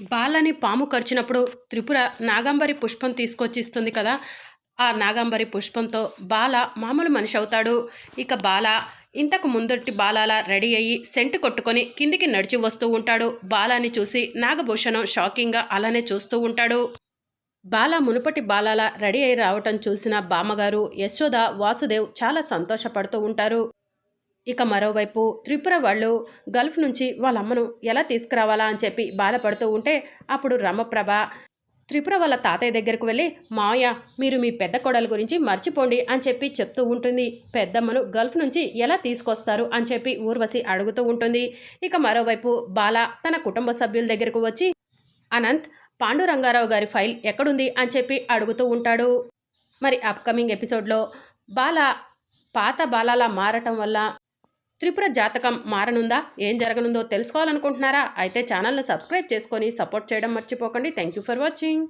బాలని పాము కరిచినప్పుడు త్రిపుర నాగంబరి పుష్పం తీసుకొచ్చి ఇస్తుంది కదా ఆ నాగంబరి పుష్పంతో బాల మామూలు మనిషి అవుతాడు. ఇక బాల ఇంతకు ముందటి బాలాల రెడీ అయ్యి సెంటు కొట్టుకొని కిందికి నడిచి వస్తూ ఉంటాడు. బాలాని చూసి నాగభూషణం షాకింగ్గా అలానే చూస్తూ ఉంటాడు. బాల మునుపటి బాలాల రెడీ అయి రావటం చూసిన బామ్మగారు యశోద వాసుదేవ్ చాలా సంతోషపడుతూ ఉంటారు. ఇక మరోవైపు త్రిపుర వాళ్ళు గల్ఫ్ నుంచి వాళ్ళ అమ్మను ఎలా తీసుకురావాలా అని చెప్పి బాధపడుతూ ఉంటే అప్పుడు రమప్రభ త్రిపుర వాళ్ళ తాతయ్య దగ్గరకు వెళ్ళి మాయ మీరు మీ పెద్ద కొడల గురించి మర్చిపోండి అని చెప్పి చెప్తూ ఉంటుంది. పెద్దమ్మను గల్ఫ్ నుంచి ఎలా తీసుకొస్తారు అని చెప్పి ఊర్వశి అడుగుతూ ఉంటుంది. ఇక మరోవైపు బాల తన కుటుంబ సభ్యుల దగ్గరకు వచ్చి అనంత్ పాండురంగారావు గారి ఫైల్ ఎక్కడుంది? అని చెప్పి అడుగుతూ ఉంటాడు. మరి అప్కమింగ్ ఎపిసోడ్లో బాల పాత బాలాలా మారటం వల్ల త్రిపుర జాతకం మారనుందా? ఏం జరగనుందో తెలుసుకోవాలనుకుంటున్నారా? అయితే ఛానల్ను సబ్స్క్రైబ్ చేసుకొని సపోర్ట్ చేయడం మర్చిపోకండి. Thank you for watching.